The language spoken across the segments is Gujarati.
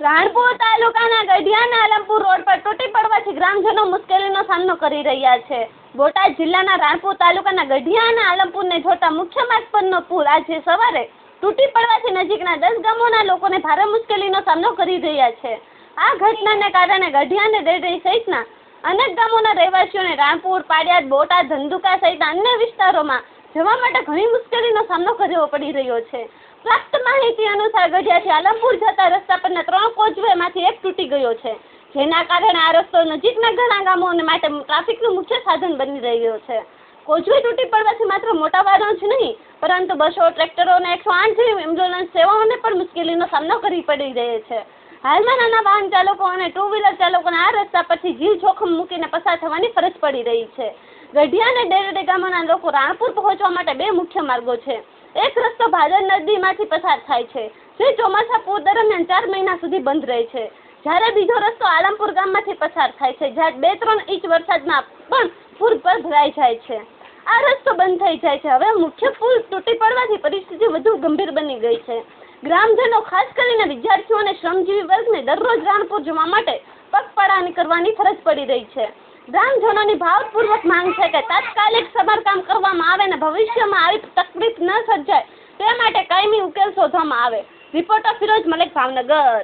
રાણપુર તાલુકાના ગઢિયાના આલમપુર રોડ પર તૂટી પડવાથી ગ્રામજનો મુશ્કેલીનો સામનો કરી રહ્યા છે. બોટાદ જિલ્લાના રાણપુર તાલુકાના ગઢિયાના આલમપુરને જોતા મુખ્ય માર્ગ પરનો પુલ આજે સવારે તૂટી પડવાથી નજીકના દસ ગામોના લોકોને ભારે મુશ્કેલીનો સામનો કરી રહ્યા છે. આ ઘટનાને કારણે ગઢિયા અને દેડરી સહિતના અનેક ગામોના રહેવાસીઓને રાણપુર, પાડિયાદ, બોટાદ, ધંધુકા સહિત અન્ય વિસ્તારોમાં જવા માટે ઘણી મુશ્કેલીનો સામનો કરવો પડી રહ્યો છે. પ્રાપ્ત માહિતી અનુસાર ગઢિયાથી આલમપુર જતા રસ્તા પરના ત્રણ કોચવેમાંથી એક તૂટી ગયો છે. જેના કારણે આ રસ્તો નજીકના ઘણા ગામોને માટે ટ્રાફિકનું મુખ્ય સાધન બની રહ્યો છે. કોચવે તૂટી પડવાથી માત્ર મોટા વાહનો જ નહીં, પરંતુ બસો ટ્રેક્ટરો અને એકસો આઠ જેવી એમ્બ્યુલન્સ સેવાઓને પણ મુશ્કેલીનો સામનો કરવી પડી રહ્યો છે. હાલમાં નાના વાહન ચાલકો અને ટુ વ્હીલર ચાલકોને આ રસ્તા પરથી જીવ જોખમ મૂકીને પસાર થવાની ફરજ પડી રહી છે. ગઢિયા અને ડેરેડે ગામોના લોકો રાણપુર પહોંચવા માટે બે મુખ્ય માર્ગો છે. એક રસ્તો ભાદર નદીમાંથી પસાર થાય છે, જે ચોમાસા પૂર દરમિયાન ચાર મહિના સુધી બંધ રહે છે. જ્યારે બીજો રસ્તો આલમપુર ગામમાંથી પસાર થાય છે, જ્યાં બે ત્રણ ઇંચ વરસાદમાં પણ પૂર પર ભરાઈ જાય છે. આ રસ્તો બંધ થઈ જાય છે. હવે મુખ્ય પુલ તૂટી પડવાથી પરિસ્થિતિ વધુ ગંભીર બની ગઈ છે. ગ્રામજનો, ખાસ કરીને વિદ્યાર્થીઓ અને શ્રમજીવી વર્ગને દરરોજ રાણપુર જવા માટે પગપાળા કરવાની ફરજ પડી રહી છે. ગ્રામજનોની ભાવપૂર્વક માંગ છે કે તાત્કાલિક સમારકામ કરવામાં આવે અને ભવિષ્યમાં આવી તકલીફ ન સર્જાય, તે માટે કાયમી ઉકેલ શોધવામાં આવે. રિપોર્ટર ફિરોજ મલિક ભાવનગર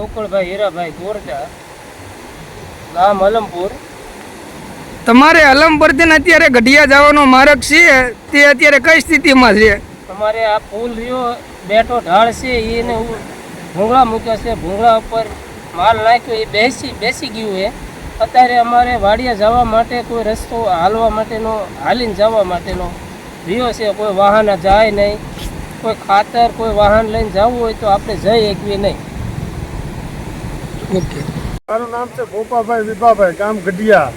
ગોકળભાઈ હીરાભાઈ ગોરજા ગામ અલમપુર. તમારે અલમપુરથી અત્યારે ગઢિયા જવાનો માર્ગ છે તે અત્યારે કઈ સ્થિતિમાં છે? તમારે આ પુલ રહ્યો બેઠો ઢાળ છે એને ભૂંગળા મૂક્યા છે ભૂંગળા ઉપર માલ નાખ્યો એ બેસી બેસી ગયું એ અત્યારે અમારે વાડિયા જવા માટે કોઈ રસ્તો હાલવા માટેનો હાલીને જવા માટેનો રહ્યો છે. કોઈ વાહન જાય નહીં. કોઈ ખાતર કોઈ વાહન લઈને જવું હોય તો આપણે જઈ શકીએ નહીં? ઓકે. મારું નામ છે ગોપાભાઈ વિભાભાઈ ગામ ગઢિયા.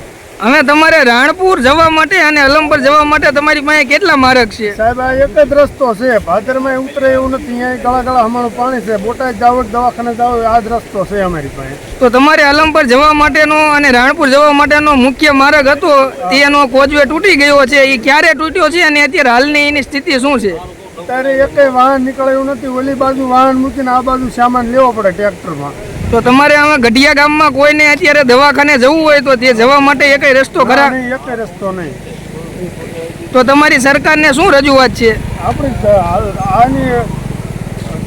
હવે તમારે રાણપુર જવા માટે અને અલમપુર જવા માટે તમારી પાસે કેટલા માર્ગ છે? સાહેબ આ એક જ રસ્તો છે. ભાદરમાં ઉતરે એવું નથી. અહીંયા ગળા ગળા અમારું પાણી છે. બોટાદ જાવ દવાખાને જાવ આ જ રસ્તો છે અમારી પાસે. તો તમારે અલમપુર જવા માટેનો અને રાણપુર જવા માટેનો મુખ્ય માર્ગ હતો તેનો કોજવે તૂટી ગયો છે. એ ક્યારે તૂટ્યો છે અને અત્યારે હાલની એની સ્થિતિ શું છે? અત્યારે એકે વાહન નીકળે એવું નથી. ઓલી બાજુ વાહન મૂકીને આ બાજુ સામાન લેવો પડે ટ્રેક્ટરમાં. તો તમારે આમાં ગઢિયા ગામમાં કોઈને અત્યારે દવાખાને જવું હોય તો તે જવા માટે એકય રસ્તો ખરા? એક રસ્તો નહીં. તો તમારી સરકારને શું રજૂઆત છે? આપણી આની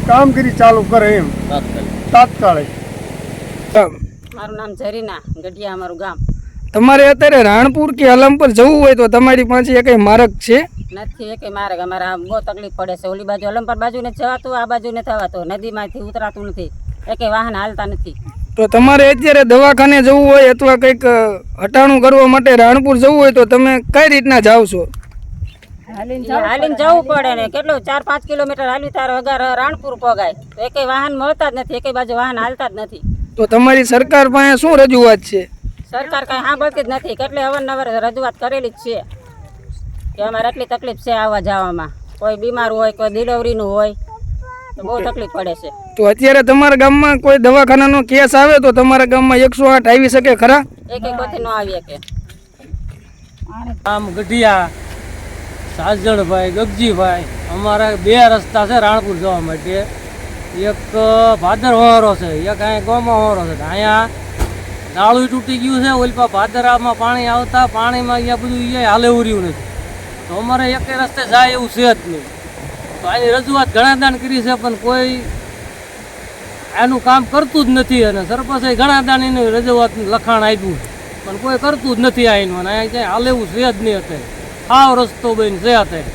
કામગીરી ચાલુ કરે એમ. તાત્કાલિક. મારું નામ ઝરીના ગઢિયા અમારું ગામ. તમારે અત્યારે રાણપુર કે અલમપુર જવું હોય તો તમારી પાસે એકય માર્ગ છે? નથી એક માર્ગ. અમારે આ બહુ તકલીફ પડે છે. ઓલી બાજુ અલંપર બાજુ ને જવાતું આ બાજુ ને થવાતું નદીમાંથી ઉતરાતું નથી. એકે વાહન હાલતા નથી. તો તમારે અત્યારે દવાખાને જવું હોય અથવા કંઈક હટાણું કરવા માટે રાણપુર જવું હોય તો તમે કઈ રીતના જાવ છો? હાલીને જવું પડે ને. કેટલું? ચાર પાંચ કિલોમીટર હાલી તાર વગર રાણપુર પોગાય. તો એકે વાહન મળતા જ નથી એકે બાજુ વાહન હાલતા જ નથી. તો તમારી સરકાર પાસે શું રજૂઆત છે? સરકાર કઈ સાંભળતી જ નથી. કેટલી અવારનવાર રજૂઆત કરેલી જ છે કે અમારે એટલી તકલીફ છે આવવા જવામાં. કોઈ બીમાર હોય કોઈ ડિલિવરીનું હોય. બહુ તકલીફ પડે છે. તો અત્યારે તમારા ગામમાં કોઈ દવાખાનાનો કેસ આવે તો તમારા ગામમાં એકસો આઠ આવી શકે ખરા? એક એક કોથી નો આવી કે આમ ગઢિયા સાજણભાઈ ગગજીભાઈ અમારા બે રસ્તા છે રાણપુર જવા માટે. એક ભાદર હોરો છે એક અહીંયા ગોમાં હોરો છે. અહીંયા નાળું તૂટી ગયું છે ઓલપા ભાદરામાં પાણી આવતા પાણીમાં અહીંયા બધું અહીંયા હાલે ઉર્યું નથી. તો અમારે એક રસ્તે જાય એવું છે જ નહીં. તો આની રજૂઆત ઘણા દાન કરી છે પણ કોઈ એનું કામ કરતું જ નથી અને સરપંચે ઘણા દાન એની રજૂઆત લખાણ આપ્યું. પણ કોઈ કરતું જ નથી આઈનું અને અહીંયા ક્યાંય હાલે એવું છે જ નહીં અત્યારે. આવ રસ્તો બન છે અત્યારે.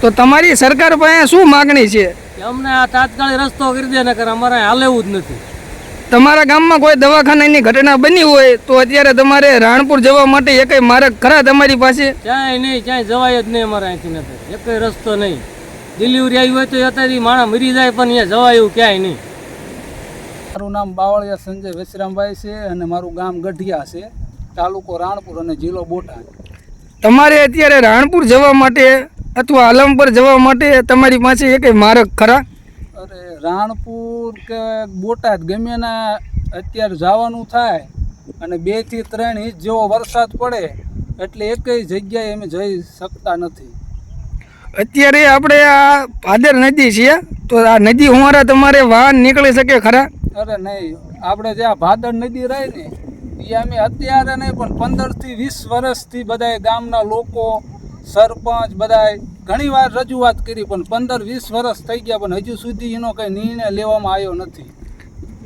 તો તમારી સરકાર પાસે શું માગણી છે? કે અમને આ તાત્કાલિક રસ્તો કરી દે નકર અમારે અહીંયા હાલે જ નથી. તમારા ગામમાં કોઈ દવાખાનાની ઘટના બની હોય તો અત્યારે તમારે રાણપુર જવા માટે એકય માર્ગ ખરા તમારી પાસે? ક્યાંય નહીં ક્યાંય જવાય જ નહીં અમારે અહીંથી નથી એકય રસ્તો નહીં. ડિલિવરી આવી હોય તો અત્યારે માણસ મરી જાય પણ અહીંયા જવા એવું ક્યાંય નહીં. મારું નામ બાવળિયા સંજય વેસરામભાઈ છે અને મારું ગામ ગઢિયા છે તાલુકો રાણપુર અને જિલ્લો બોટાદ. તમારે અત્યારે રાણપુર જવા માટે અથવા આલમપર જવા માટે તમારી પાસે એક માર્ગ ખરા? અરે રાણપુર કે બોટાદ ગમે ના અત્યારે જવાનું થાય અને બેથી ત્રણ ઇંચ જેવો વરસાદ પડે એટલે એકેય જગ્યાએ અમે જઈ શકતા નથી. અત્યારે આપણે આ ભાદર નદી છે તો આ નદી હોવારા તમારે વાહન નીકળી શકે ખરા? અરે નહીં આપણે જ્યાં ભાદર નદી રહી ને એ અમે અત્યારે નહીં પણ પંદરથી વીસ વર્ષથી બધાય ગામના લોકો સરપંચ બધાય ઘણી વાર રજૂઆત કરી પણ પંદર વીસ વર્ષ થઈ ગયા પણ હજુ સુધી એનો કંઈ નિર્ણય લેવામાં આવ્યો નથી.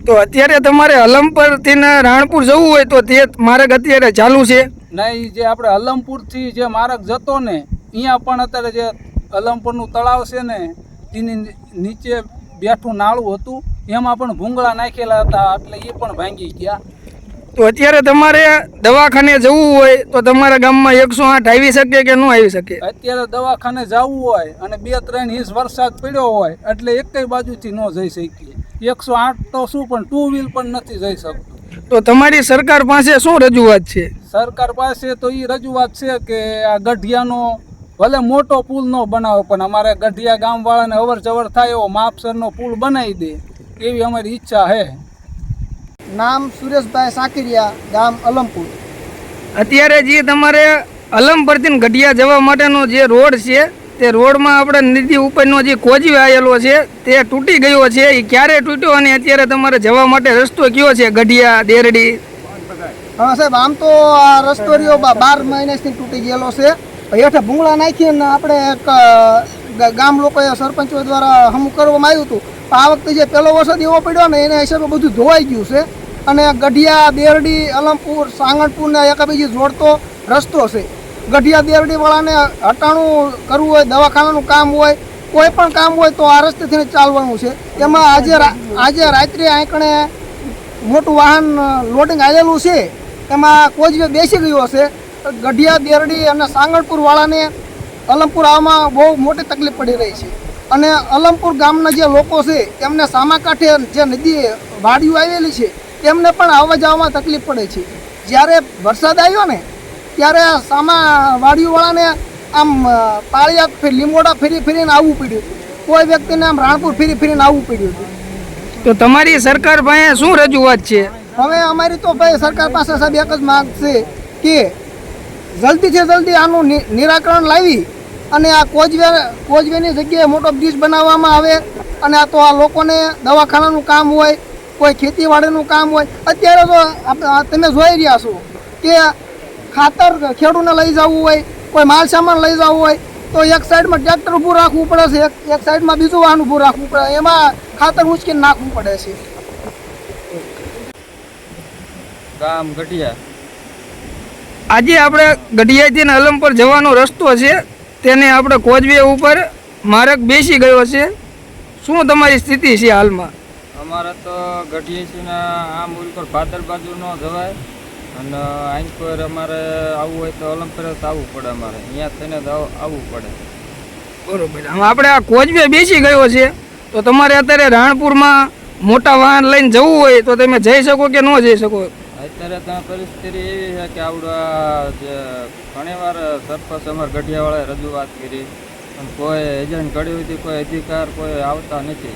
તો અત્યારે તમારે અલમપરથી રાણપુર જવું હોય તો તે માર્ગ અત્યારે ચાલુ છે? નહીં જે આપણે અલમપુરથી જે માર્ગ જતો ને અહીંયા પણ અત્યારે જે અલમપુરનું તળાવ છે ને તેની નીચે બેઠું નાળું હતું એમાં પણ ભૂંગળા નાખેલા હતા એટલે એ પણ ભાંગી ગયા. તો અત્યારે તમારે દવાખાને જવું હોય તો તમારા ગામમાં એકસો આઠ આવી શકે કે ન આવી શકે? અત્યારે દવાખાને જવું હોય અને બે ત્રણ ઇંચ વરસાદ પડ્યો હોય એટલે એકય બાજુથી ન જઈ શકીએ. એકસો આઠ તો શું પણ ટુ વ્હીલ પણ નથી જઈ શકતું. તો તમારી સરકાર પાસે શું રજૂઆત છે? સરકાર પાસે તો એ રજૂઆત છે કે આ ગઢિયાનો ભલે મોટો પુલ ન બનાવે પણ અમારે ગઢિયા ગામવાળાને અવર જવર થાય એવો માપસરનો પુલ બનાવી દે એવી અમારી ઈચ્છા છે નામ સુરેશભાઈ સાકરિયા ગામ અલમપુર. અત્યારે જે તમારે અલમપુરથી ગઢિયા જવા માટેનો જે રોડ છે તે રોડમાં આપણે નદી ઉપરનો જે કોજી આવેલો છે તે તૂટી ગયો છે. એ ક્યારે તૂટ્યો અને અત્યારે તમારે જવા માટે રસ્તો કયો છે ગઢિયા દેરડી? હા સાહેબ આમ તો આ રસ્તો રહ્યો બાર મહિનાથી તૂટી ગયેલો છે. હેઠે ભૂંગળા નાખીને આપણે એક ગામ લોકોએ સરપંચો દ્વારા હમું કરવામાં આવ્યું હતું. આ વખતે જે પહેલો વરસાદ એવો પડ્યો ને એના હિસાબે બધું ધોવાઈ ગયું છે. અને ગઢિયા દેરડી અલમપુર સાંગણપુરને એકાબીજી જોડતો રસ્તો છે. ગઢિયા દેરડીવાળાને હટાણું કરવું હોય, દવાખાનાનું કામ હોય, કોઈ પણ કામ હોય તો આ રસ્તેથી ચાલવાનું છે. એમાં આજે આજે રાત્રે આંકણે મોટું વાહન લોડિંગ આવેલું છે. એમાં કોઈ બેસી ગયો છે ગઢિયા દેરડી અને સાંગણપુર વાળાને અલમપુર આવવામાં બહુ મોટી તકલીફ પડી રહી છે. અને અલમપુર ગામના જે લોકો છે તેમને સામા કાંઠે જે નદી વાડીઓ આવેલી છે તેમને પણ આવવા જવામાં તકલીફ પડે છે. જ્યારે વરસાદ આવ્યો ને ત્યારે સામા વાડીઓવાળાને આમ પાળિયા ફેર લીમોડા ફેરી ફેરીને આવવું પડ્યું કોઈ વ્યક્તિને આમ રાણપુર ફેરી ફેરીને આવવું પડ્યું હતું. તો તમારી સરકાર પાસે શું રજૂઆત છે? હવે અમારી તો ભાઈ સરકાર પાસે સાહેબ એક જ માંગ છે કે જલ્દીથી જલ્દી આનું નિરાકરણ લાવી અને આ કોજવે કોજવેની જગ્યાએ મોટો બ્રિજ બનાવવામાં આવે અને આ તો આ લોકોને દવાખાનાનું કામ હોય, કોઈ ખેતીવાડીનું કામ હોય. અત્યારે તો તમે જોઈ રહ્યા છો કે ખાતર ખેડૂને લઈ જવું હોય, કોઈ માલ સામાન લઈ જવું હોય, તો એક સાઈડમાં ટ્રેક્ટર ઊભું રાખવું પડે છે, એક એક સાઈડમાં બીજું વાહન ઊભું રાખવું પડે. એમાં ખાતર ઉચકીને નાખવું પડે છે. ગામ ગઢિયા. આજે આપણે ગઢિયાથી ને અલમપર જવાનો રસ્તો છે. તેને આપણે કોજવે ઉપર માર્ગ બેસી ગયો છે. શું તમારી સ્થિતિ છે હાલમાં? અમારે તો ગઢિયાસીના આ મૂલ પર ભાદર બાજુ ન જવાય. અને અહીં પર અમારે આવવું હોય તો અલમપર જ આવવું પડે અમારે. અહીંયા થઈને જ આવવું પડે. બરોબર. આમ આપણે આ કોજવે બેસી ગયો છે. તો તમારે અત્યારે રાણપુરમાં મોટા વાહન લઈને જવું હોય તો તમે જઈ શકો કે ન જઈ શકો? અત્યારે ત્યાં પરિસ્થિતિ એવી છે કે આવડા જે ઘણીવાર સરપંચ અમારા ગઢિયાવાળાએ રજૂઆત કરી. પણ કોઈ એજન્ટ કર્યું હતી કોઈ અધિકાર કોઈ આવતા નથી.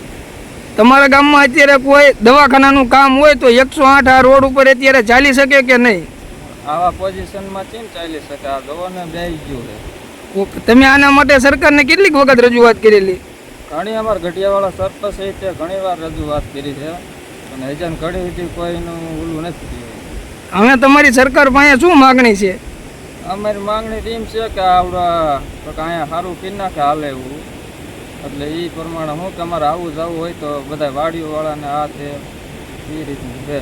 તમારા ગામમાં અત્યારે કોઈ દવાખાનાનું કામ હોય તો એકસો આઠ આ રોડ ઉપર અત્યારે ચાલી શકે કે નહીં? આવા પોઝિશનમાં કેમ ચાલી શકે? આ દવાને બેસી ગયું છે. તમે આના માટે સરકારને કેટલીક વખત રજૂઆત કરેલી? ઘણી અમારા ઘટિયાવાળા સરપંચ એ ઘણી વાર રજૂઆત કરી છે. અને એજન્ટ ઘડી હતી કોઈનું ઓલું નથી થયું. હવે તમારી સરકાર પાસે શું માગણી છે? અમારી માગણી ટીમ છે કે આવડા અહીંયા સારું કરી નાખે હાલે એવું. એટલે એ પ્રમાણે હું કે અમારે આવું જવું હોય તો બધા વાડીઓવાળાને આ તે એ રીતનું છે.